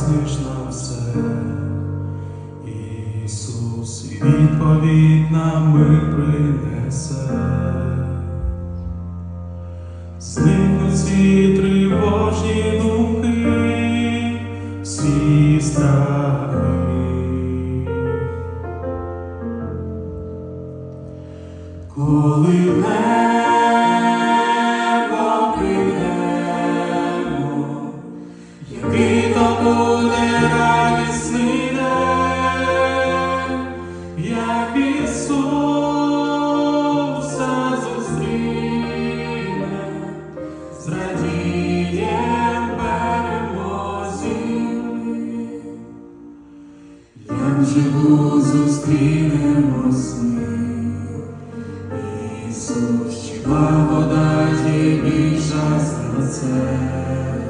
поясниш нам все. Ісус, і відповідь нам ми принесе. Зникнуть всі тривожні думки, всі страхи. Коли в як Ісуса зустріне, зрадієм перемозі, як живу зустрінемо з ним, Ісус, хіба вода є більша серце.